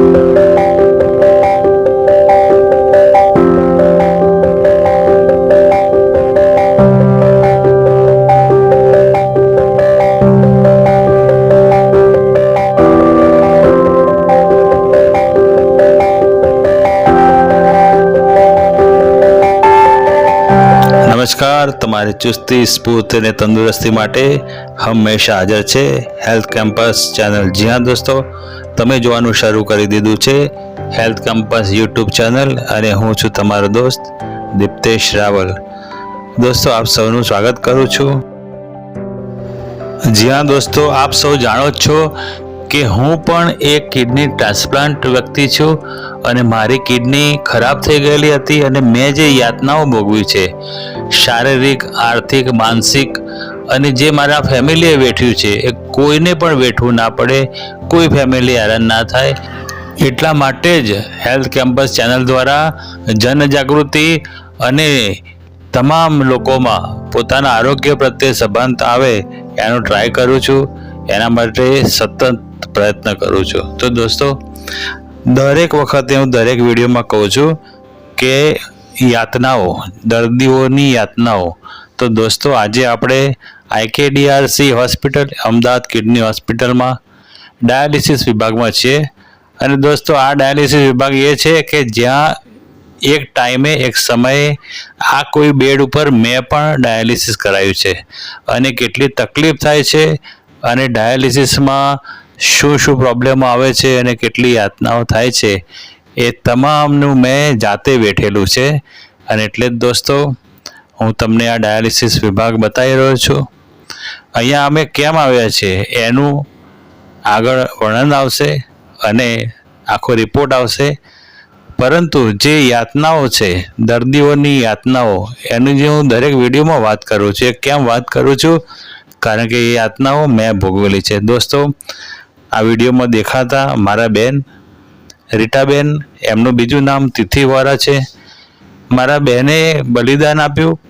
Thank you. નમસ્કાર. તમારી ચુસ્તી, સ્ફૂર્તિ અને તંદુરસ્તી માટે હંમેશા હાજર છે હેલ્થ કેમ્પસ ચેનલ. જી હા દોસ્તો, તમે જોવાનું શરૂ કરી દીધું છે હેલ્થ કેમ્પસ યુટ્યુબ ચેનલ અને હું છું તમારો દોસ્ત દીપ્તેશ રાવલ. દોસ્તો, આપ સૌનું સ્વાગત કરું છું. જી હા દોસ્તો, આપ સૌ જાણો જ છો કે હું પણ એક કિડની ટ્રાન્સપ્લાન્ટ વ્યક્તિ છું અને મારી કિડની ખરાબ થઈ ગયેલી હતી અને મેં જે યાતનાઓ ભોગવી છે, શારીરિક, આર્થિક, માનસિક અને જે મારા ફેમિલીએ વેઠ્યું છે, એ કોઈને પણ વેઠવું ના પડે, કોઈ ફેમિલી હેરાન ના થાય. એટલા માટે જ હેલ્થ કેમ્પસ ચેનલ દ્વારા જનજાગૃતિ અને તમામ લોકોમાં પોતાના આરોગ્ય પ્રત્યે સંબંધ આવે એનો ટ્રાય કરું છું. એના માટે સતત પ્રયત્ન કરું છું. તો દોસ્તો, દરેક વખતે હું દરેક વિડીયોમાં કહું છું કે યાતનાઓ, દર્દીઓની યાતનાઓ. તો દોસ્તો, આજે આપણે આઈકેડીઆરસી હોસ્પિટલ, અમદાવાદ કિડની હોસ્પિટલમાં ડાયાલિસિસ વિભાગમાં છીએ. અને દોસ્તો, આ ડાયાલિસિસ વિભાગ એ છે કે જ્યાં એક ટાઈમે, એક સમયે આ કોઈ બેડ ઉપર મેં પણ ડાયાલિસિસ કરાયું છે. અને કેટલી તકલીફ થાય છે અને ડાયાલિસિસમાં શું શું પ્રોબ્લેમો આવે છે અને કેટલી યાતનાઓ થાય છે, એ તમામનું મેં જાતે વેઠેલું છે. અને એટલે જ દોસ્તો, હું તમને આ ડાયાલિસિસ વિભાગ બતાવી રહ્યો છું. અહીંયા અમે કેમ આવ્યા છે, એનું આગળ વર્ણન આવશે અને આખો રિપોર્ટ આવશે. પરંતુ જે યાતનાઓ છે, દર્દીઓની યાતનાઓ, એની જે હું દરેક વિડીયોમાં વાત કરું છું, એ કેમ વાત કરું છું, કારણ કે એ યાતનાઓ મેં ભોગવેલી છે. દોસ્તો આ વિડીયોમાં દેખાતા મારા બેન, રીટાબેન, એમનું બીજું નામ તિથિવાળા છે. મારા બહેને બલિદાન આપ્યું.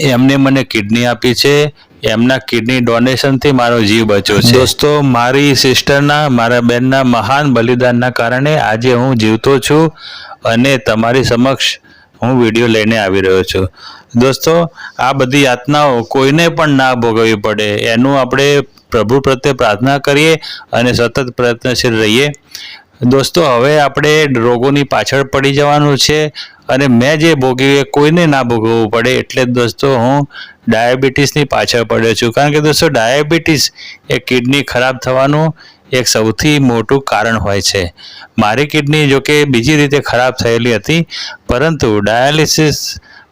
એમને મને કિડની આપી છે. એમના કિડની ડોનેશનથી મારો જીવ બચ્યો છે. દોસ્તો, મારી સિસ્ટરના, મારા બેનના મહાન બલિદાનના કારણે આજે હું જીવતો છું અને તમારી સમક્ષ હું વીડિયો લઈને આવી રહ્યો છું. દોસ્તો, આ બધી યાતનાઓ કોઈને પણ ના ભોગવવી પડે. એનું આપણે પ્રભુ પ્રત્યે પ્રાર્થના કરીએ અને સતત પ્રયત્નશીલ રહીએ. દોસ્તો, હવે આપણે રોગોની પાછળ પડી જવાનું છે અને મેં જે ભોગવ્યું એ કોઈને ના ભોગવવું પડે એટલે દોસ્તો હું ડાયાબિટીસની પાછળ પડ્યો છું. કારણ કે દોસ્તો, ડાયાબિટીસ એ કિડની ખરાબ થવાનું એક સૌથી મોટું કારણ હોય છે. મારી કિડની જોકે બીજી રીતે ખરાબ થયેલી હતી, પરંતુ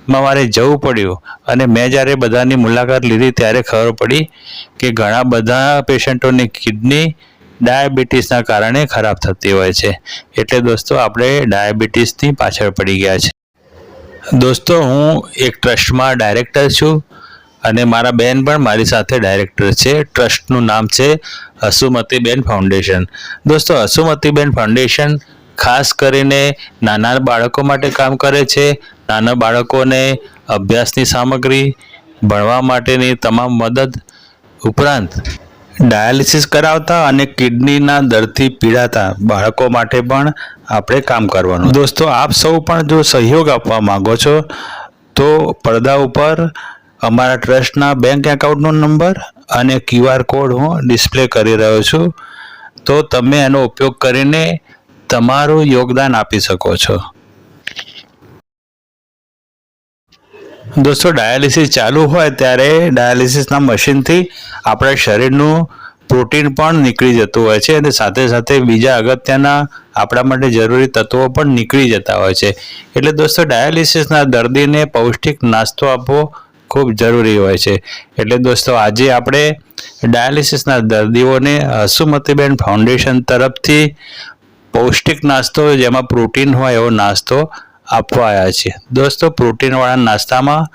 ડાયાલિસિસમાં મારે જવું પડ્યું. અને મેં જ્યારે બધાની મુલાકાત લીધી ત્યારે ખબર પડી કે ઘણા બધા પેશન્ટોની કિડની ડાયાબિટીસના કારણે ખરાબ થતી હોય છે. એટલે દોસ્તો, આપણે ડાયાબિટીસની પાછળ પડી ગયા છે. દોસ્તો, હું એક ટ્રસ્ટમાં ડાયરેક્ટર છું અને મારા બેન પણ મારી સાથે ડાયરેક્ટર છે. ટ્રસ્ટનું નામ છે હસુમતીબેન ફાઉન્ડેશન. દોસ્તો, હસુમતીબેન ફાઉન્ડેશન ખાસ કરીને નાના બાળકો માટે કામ કરે છે. નાના બાળકોને અભ્યાસની સામગ્રી ભણવા માટેની તમામ મદદ ઉપરાંત ડાયાલિસિસ કરાવતા અને કિડનીના દર્દથી પીડાતા બાળકો માટે પણ આપણે કામ કરવાનું. દોસ્તો, આપ સૌ પણ જો સહયોગ આપવા માંગો છો, તો પડદા ઉપર અમારા ટ્રસ્ટના બેંક એકાઉન્ટનો નંબર અને ક્યુઆર કોડ હું ડિસ્પ્લે કરી રહ્યો છું. તો તમે એનો ઉપયોગ કરીને તમારું યોગદાન આપી શકો છો. દોસ્તો, ડાયાલિસિસ ચાલુ હોય ત્યારે ડાયાલિસિસના મશીનથી આપણા શરીરનું પ્રોટીન પણ નીકળી જતું હોય છે અને સાથે સાથે બીજા અગત્યના આપણા માટે જરૂરી તત્વો પણ નીકળી જતા હોય છે. એટલે દોસ્તો, ડાયાલિસિસના દર્દીને પૌષ્ટિક નાસ્તો આપવો ખૂબ જરૂરી હોય છે. એટલે દોસ્તો, આજે આપણે ડાયાલિસિસના દર્દીઓને હસુમતીબેન ફાઉન્ડેશન તરફથી પૌષ્ટિક નાસ્તો જેમાં પ્રોટીન હોય એવો નાસ્તો આપવા આવ્યા છે. દોસ્તો, પ્રોટીનવાળા નાસ્તામાં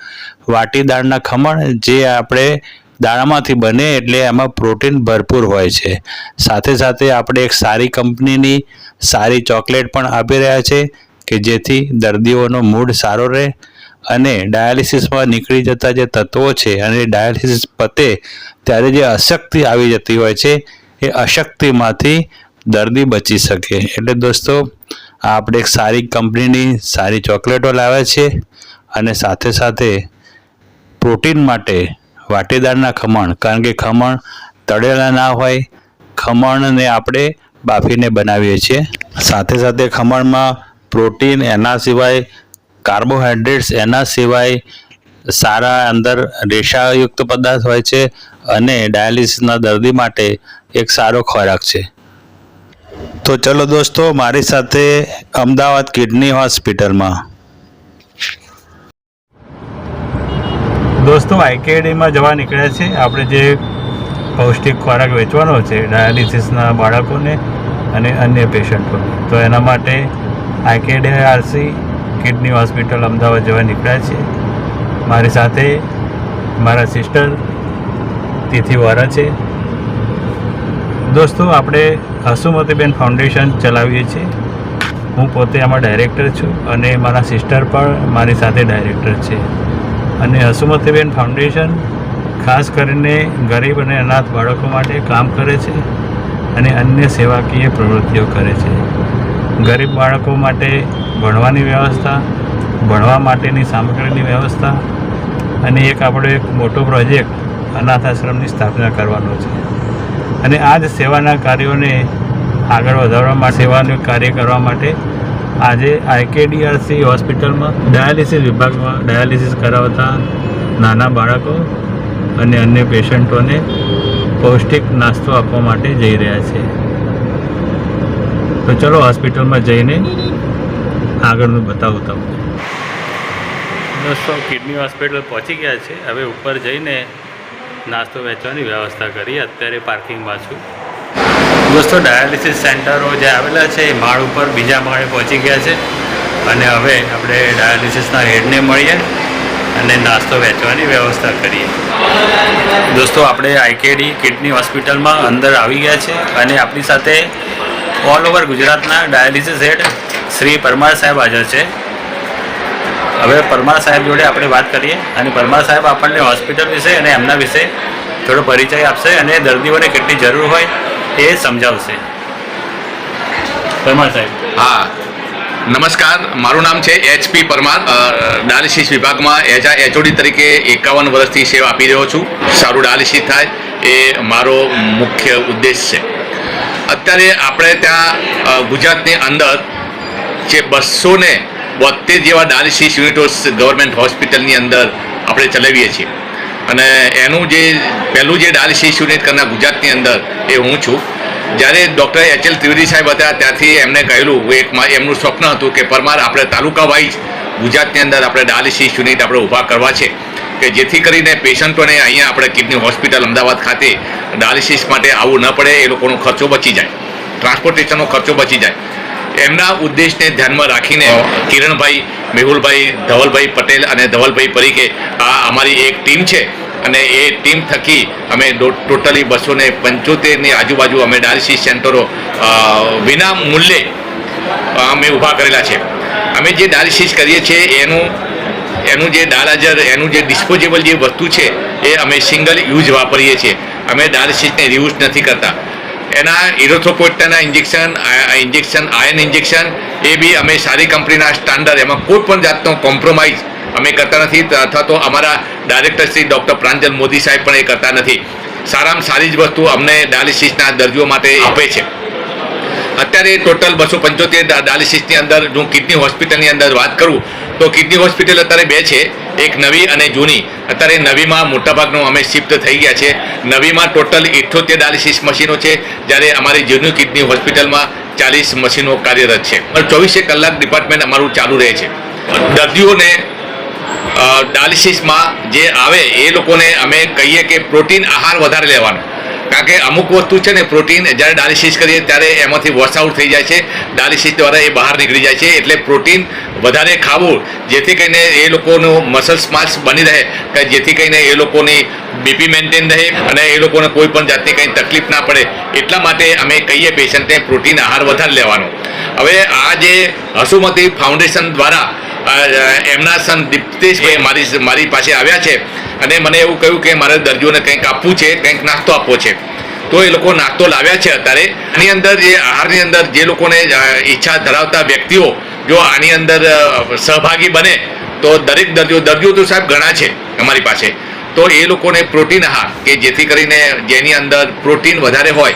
વાટી દાળના ખમણ જે આપણે દાણામાંથી બને એટલે એમાં પ્રોટીન ભરપૂર હોય છે. સાથે સાથે આપણે એક સારી કંપનીની સારી ચોકલેટ પણ આપી રહ્યા છે કે જેથી દર્દીઓનો મૂડ સારો રહે અને ડાયાલિસિસમાં નીકળી જતા જે તત્વો છે અને ડાયાલિસિસ પતે ત્યારે જે અશક્તિ આવી જતી હોય છે એ અશક્તિમાંથી દર્દી બચી શકે. એટલે દોસ્તો આપણે એક સારી કંપનીની સારી ચોકલેટો લાવ્યા છે અને સાથે સાથે પ્રોટીન માટે વાટેદારના ખમણ. કારણ કે ખમણ તળેલા ના હોય, ખમણને આપણે બાફીને બનાવીએ છીએ. સાથે સાથે ખમણમાં પ્રોટીન એના સિવાય કાર્બોહાઈડ્રેટ્સ એના સિવાય સારા અંદર રેશાયુક્ત પદાર્થ હોય છે અને ડાયાલિસિસના દર્દી માટે એક સારો ખોરાક છે. તો ચલો દોસ્તો, મારી સાથે અમદાવાદ કિડની હોસ્પિટલમાં. દોસ્તો, આઈકેડીમાં જવા નીકળ્યા છે. આપણે જે પૌષ્ટિક ખોરાક વેચવાનો છે, ડાયાલિસિસના બાળકોને અને અન્ય પેશન્ટોને. તો એના માટે IKD RC kidney hospital Ahmedabad જવા નીકળ્યા છે. મારી સાથે મારા સિસ્ટર તિથિ વોરા છે. દોસ્તો, આપણે હસુમતીબેન ફાઉન્ડેશન ચલાવીએ છીએ. હું પોતે આમાં ડાયરેક્ટર છું અને મારા સિસ્ટર પણ મારી સાથે ડાયરેક્ટર છે. અને હસુમતીબેન ફાઉન્ડેશન ખાસ કરીને ગરીબ અને અનાથ બાળકો માટે કામ કરે છે અને અન્ય સેવાકીય પ્રવૃત્તિઓ કરે છે. ગરીબ બાળકો માટે ભણવાની વ્યવસ્થા, ભણવા માટેની સામગ્રીની વ્યવસ્થા અને એક આપણો એક મોટો પ્રોજેક્ટ અનાથ આશ્રમની સ્થાપના કરવાનો છે. અને આ જ સેવાના કાર્યોને આગળ વધારવા માટે, સેવાનું કાર્ય કરવા માટે આજે આઈકેડીઆરસી હોસ્પિટલમાં ડાયાલિસિસ વિભાગમાં ડાયાલિસિસ કરાવતા નાના બાળકો અને અન્ય પેશન્ટોને પૌષ્ટિક નાસ્તો આપવા માટે જઈ રહ્યા છે. તો ચલો હોસ્પિટલમાં જઈને આગળનું બતાવું તમને. દોસ્તો, કિડની હોસ્પિટલ પહોંચી ગયા છે. હવે ઉપર જઈને નાસ્તો વેચવાની વ્યવસ્થા કરી. અત્યારે પાર્કિંગમાં છું. દોસ્તો, ડાયાલિસિસ સેન્ટરો જે આવેલા છે, એ માળ ઉપર બીજા માળે પહોંચી ગયા છે. અને હવે આપણે ડાયાલિસિસના હેડને મળીએ અને નાસ્તો વેચવાની વ્યવસ્થા કરીએ. દોસ્તો, આપણે આઈકેડી કિડની હોસ્પિટલમાં અંદર આવી ગયા છે અને આપણી સાથે ઓલ ઓવર ગુજરાતના ડાયાલિસિસ હેડ શ્રી પરમાર સાહેબ હાજર છે. હવે પરમાર સાહેબ જોડે આપણે વાત કરીએ અને પરમાર સાહેબ આપણને હોસ્પિટલ વિશે અને એમના વિશે થોડો પરિચય આપશે અને દર્દીઓને કેટલી જરૂર હોય એ સમજાવશે. પરમાર સાહેબ. હા. નમસ્કાર. મારું નામ છે એચપી પરમાર. ડાયાલિસિસ વિભાગમાં આ એચઓડી તરીકે એકાવન વર્ષથી સેવા આપી રહ્યો છું. સારું ડાયાલિસિસ થાય એ મારો મુખ્ય ઉદ્દેશ છે. અત્યારે આપણે ત્યાં ગુજરાતની અંદર જે બસો ને બોતેર જેવા ડાયાલિસિસ યુનિટો ગવર્મેન્ટ હોસ્પિટલની અંદર આપણે ચલાવીએ છીએ. અને એનું જે પહેલું જે ડાયાલિસિસ યુનિટ કરનાર ગુજરાતની અંદર એ હું છું. જ્યારે ડૉક્ટર એચ એલ ત્રિવેદી સાહેબ હતા ત્યાંથી એમને કહેલું એક એમનું સ્વપ્ન હતું કે પરમાર આપણે તાલુકા વાઇઝ ગુજરાતની અંદર આપણે ડાયાલિસિસ યુનિટ આપણે ઊભા કરવા છે. કે જેથી કરીને પેશન્ટોને અહીંયા આપણે કિડની હોસ્પિટલ અમદાવાદ ખાતે ડાયાલિસિસ માટે આવવું ન પડે, એ લોકોનો ખર્ચો બચી જાય. ટ્રાન્સપોર્ટેશનનો ખર્ચો બચી જાય. એમના ઉદ્દેશને ધ્યાનમાં રાખીને કિરણભાઈ મેહુલભાઈ ધવલભાઈ પટેલ અને ધવલભાઈ પરીખે આ અમારી એક ટીમ છે. અને એ ટીમ થકી અમે ટોટલી બસો ને પંચોતેરની આજુબાજુ અમે ડાયાલિસિસ સેન્ટરો વિના મૂલ્યે અમે ઊભા કરેલા છે. અમે જે ડાયાલિસિસ કરીએ છીએ એનું એનું જે ડાલાજર એનું જે ડિસ્પોઝેબલ જે વસ્તુ છે એ અમે સિંગલ યુઝ વાપરીએ છીએ. અમે ડાયાલિસિસને રિયુઝ નથી કરતા. એના ઇરોથોપોઇટના ઇન્જેક્શન ઇન્જેક્શન, આયન ઇન્જેક્શન, એ બી અમે સારી કંપનીના સ્ટાન્ડર્ડ એમાં કોઈ પણ જાતનો કોમ્પ્રોમાઇઝ અમે કરતા નથી અથવા તો અમારા ડાયરેક્ટર શ્રી ડૉક્ટર પ્રાંજલ મોદી સાહેબ પણ એ કરતા નથી. સારામાં સારી જ વસ્તુ અમને ડાયાલિસિસના દર્દીઓ માટે આપે છે. અત્યારે ટોટલ બસો પંચોતેર ડાયાલિસિસની અંદર, હું કિડની હોસ્પિટલની અંદર વાત કરું, તો કિડની હોસ્પિટલ અત્યારે બે છે. એક નવી અને જૂની. અત્યારે નવીમાં મોટાભાગનું અમે શિફ્ટ થઈ ગયા છે. નવીમાં ટોટલ ઇઠ્ઠોતેર ડાયાલિસિસ મશીનો છે. જ્યારે અમારી જૂની કિડની હોસ્પિટલમાં ચાલીસ મશીનો કાર્યરત છે. ચોવીસે કલાક ડિપાર્ટમેન્ટ અમારું ચાલુ રહે છે. દર્દીઓને ડાયાલિસિસમાં જે આવે, એ લોકોને અમે કહીએ કે પ્રોટીન આહાર વધારે લેવાનો. કારણ કે અમુક વસ્તુ છે ને, પ્રોટીન, જ્યારે ડાયાલિસિસ કરીએ ત્યારે એમાંથી વોશ આઉટ થઈ જાય છે. ડાયાલિસિસ દ્વારા એ બહાર નીકળી જાય છે. એટલે પ્રોટીન વધારે ખાવું, જેથી કરીને એ લોકોનું મસલ્સ માસ બની રહે, કે જેથી કરીને એ લોકોની બીપી મેન્ટેન રહે અને એ લોકોને કોઈ પણ જાતની કંઈ તકલીફ ના પડે. એટલા માટે અમે કહીએ પેશન્ટને પ્રોટીન આહાર વધારે લેવાનો. હવે આ જે હસુમતી ફાઉન્ડેશન દ્વારા એમના સન દીપ્તેશભાઈ મારી મારી પાસે આવ્યા છે અને મને એવું કહ્યું કે મારે દર્દીઓને કંઈક આપવું છે કંઈક નાસ્તો આપવો છે. તો એ લોકો નાસ્તો લાવ્યા છે અત્યારે. આની અંદર જે આહારની અંદર જે લોકોને ઈચ્છા ધરાવતા વ્યક્તિઓ જો આની અંદર સહભાગી બને તો દરેક દર્દીઓ દર્દીઓ તો સાહેબ ઘણા છે અમારી પાસે. તો એ લોકોને પ્રોટીન આહાર કે જેથી કરીને જેની અંદર પ્રોટીન વધારે હોય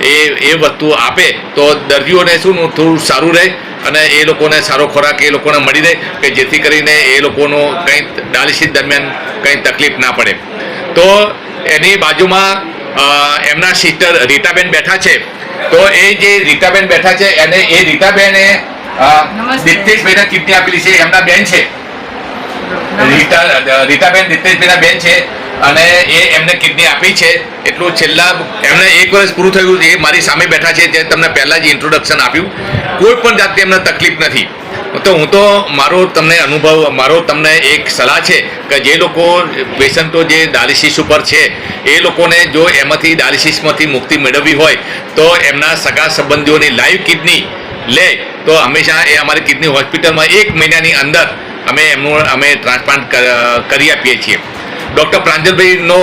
એ એ વસ્તુ આપે તો દર્દીઓને શું થોડું સારું રહે. અને એ લોકોને સારો ખોરાક એ લોકોને મળી રહે કે જેથી કરીને એ લોકોનો કંઈ ડાયાલિસિસ દરમિયાન કંઈ તકલીફ ના પડે. તો એની બાજુમાં એમના સિસ્ટર રીટાબેન બેઠા છે. તો એ જે રીટાબેન બેઠા છે એને એ રીટાબેને નમસ્તે. દિત્યેશભાઈને આપેલી છે. એમના બેન છે. રીટા રીટાબેન દિત્યેશભાઈના બેન છે. અને એ એમને કિડની આપી છે. એટલું છેલ્લા એમને એક વર્ષ પૂરું થયું એ મારી સામે બેઠા છે. જે તમને પહેલાં જ ઇન્ટ્રોડક્શન આપ્યું. કોઈ પણ જાતની એમને તકલીફ નથી. તો હું તો મારો તમને અનુભવ, મારો તમને એક સલાહ છે કે જે લોકો પેશન્ટો જે ડાયાલિસિસ ઉપર છે, એ લોકોને જો એમાંથી ડાયાલિસિસમાંથી મુક્તિ મેળવવી હોય, તો એમના સગા સંબંધીઓની લાઈવ કિડની લે. તો હંમેશા એ અમારી કિડની હોસ્પિટલમાં એક મહિનાની અંદર અમે એમનું, અમે ટ્રાન્સપ્લાન્ટ કરી આપીએ છીએ. ડૉક્ટર પ્રાંજલભાઈનો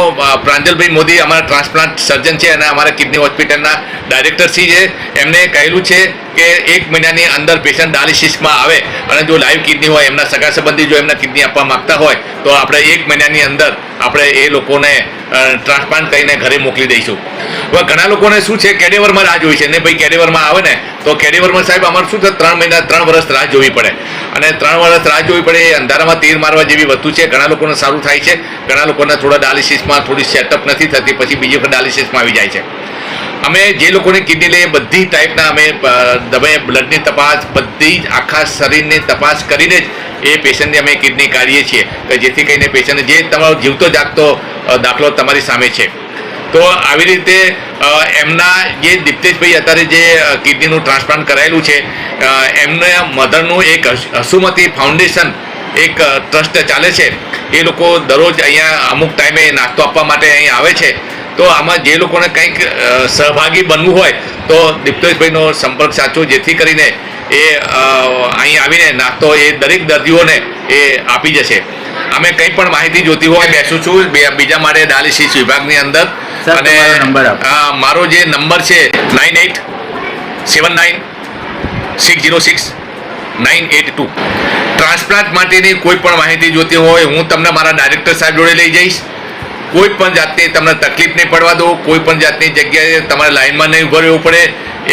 પ્રાંજલભાઈ મોદી અમારા ટ્રાન્સપ્લાન્ટ સર્જન છે અને અમારા કિડની હોસ્પિટલના ડાયરેક્ટર શ્રી છે. એમને કહેલું છે કે એક મહિનાની અંદર પેશન્ટ ડાયાલિસિસમાં આવે અને જો લાઈવ કિડની હોય, એમના સગા સંબંધી જો એમના કિડની આપવા માગતા હોય, તો આપણે એક મહિનાની અંદર આપણે એ લોકોને ટ્રાન્સપ્લાન્ટ કરીને ઘરે મોકલી દઈશું. હવે ઘણા લોકોને શું છે, કેડેવરમાં રાહ જોઈ છે. ને ભાઈ, કેડેવરમાં આવે ને, તો કેડેવરમાં સાહેબ અમારે શું છે, ત્રણ મહિના, ત્રણ વર્ષ રાહ જોવી પડે. અને ત્રણ વર્ષ રાહ જોવી પડે, એ અંધારામાં તીર મારવા જેવી વસ્તુ છે. ઘણા લોકોને સારું થાય છે. ઘણા લોકોને થોડા ડાયાલિસિસમાં થોડી સેટઅપ નથી થતી, પછી બીજી વખત ડાયાલિસિસમાં આવી જાય છે. અમે જે લોકોની કિડની લઈએ બધી ટાઈપના અમે અ, બ્લડની તપાસ બધી જ આખા શરીરની તપાસ કરીને જ એ પેશન્ટની અમે કિડની કાઢીએ છીએ. કે જેથી કરીને પેશન્ટ જે તમારો જીવતો જાગતો દાખલો તમારી સામે છે. તો આવી રીતે એમના જે દિપ્તેશભાઈ અત્યારે જે કિડનીનું ટ્રાન્સપ્લાન્ટ કરાયેલું છે એમને મધરનું એક હસ- હસુમતી ફાઉન્ડેશન એક ટ્રસ્ટ ચાલે છે. એ લોકો દરરોજ અહીંયા અમુક ટાઈમે નાસ્તો આપવા માટે અહીં આવે છે. તો આમાં જે લોકોને કંઈક સહભાગી બનવું હોય તો દીપ્તેશભાઈનો સંપર્ક સાચો જેથી કરીને એ અહીં આવીને નાસ્તો એ દરેક દર્દીઓને એ આપી જશે. અમે કંઈ પણ માહિતી જોતી હોય બેસું છું. બીજા મારે ડાયાલિસિસ વિભાગની અંદર. અને મારો જે નંબર છે nine eight seven nine six zero six nine eight two. Transplant માટેની કોઈ પણ માહિતી જોતી હોય હું તમને મારા ડાયરેક્ટર સાહેબ જોડે લઈ જઈશ. કોઈ પણ જાતની તમને તકલીફ નહીં પડવા દો, કોઈ પણ જાતની જગ્યાએ તમારે લાઇનમાં નહીં ઉભરવું પડે,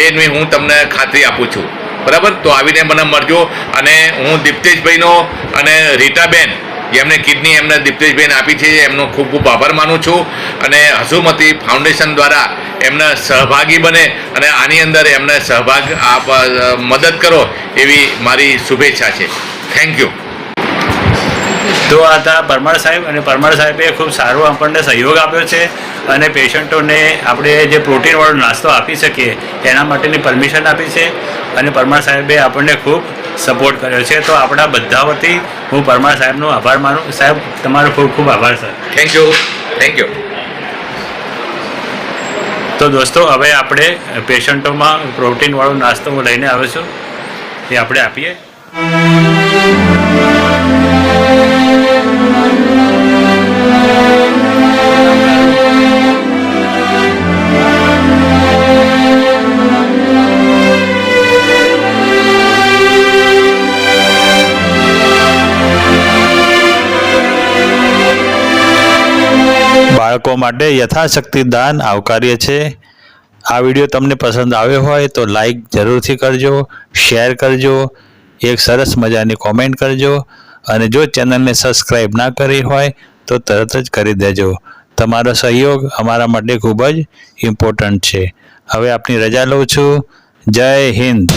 એની હું તમને ખાતરી આપું છું. બરાબર? તો આવીને મને મળજો અને હું દીપ્તેશભાઈનો અને રીટાબેન, જેમને કિડની એમને દિપ્તેશભાઈને આપી છે, એમનો ખૂબ ખૂબ આભાર માનું છું. અને હસુમતી ફાઉન્ડેશન દ્વારા એમને સહભાગી બને અને આની અંદર એમને સહભાગ આપ મદદ કરો એવી મારી શુભેચ્છા છે. Thank you. તો આ હતા પરમાર સાહેબ અને પરમાર સાહેબે ખૂબ સારો આપણને સહયોગ આપ્યો છે અને પેશન્ટોને આપણે જે પ્રોટીનવાળો નાસ્તો આપી શકીએ એના માટેની પરમિશન આપી છે અને પરમાર સાહેબે આપણને ખૂબ સપોર્ટ કર્યો છે. તો આપણા બધા વતી હું પરમાર સાહેબનો આભાર માનું સાહેબ તમારો ખૂબ ખૂબ આભાર sir. Thank you thank you તો દોસ્તો હવે આપણે પેશન્ટોમાં પ્રોટીનવાળો નાસ્તો હું લઈને આવ્યો છું એ આપણે આપીએ. બાળકો માટે યથાશક્તિ દાન આવકાર્ય છે. આ વીડિયો તમને પસંદ આવ્યો હોય તો લાઈક જરૂરથી કરજો શેર કરજો, એક સરસ મજાની કોમેન્ટ કરજો અને જો ચેનલને સબસ્ક્રાઈબ ના કરી હોય તો તરત જ કરી દેજો. તમારો સહયોગ અમારા માટે ખૂબ જ ઇમ્પોર્ટન્ટ છે. હવે આપની રજા લઉં છું. જય હિન્દ.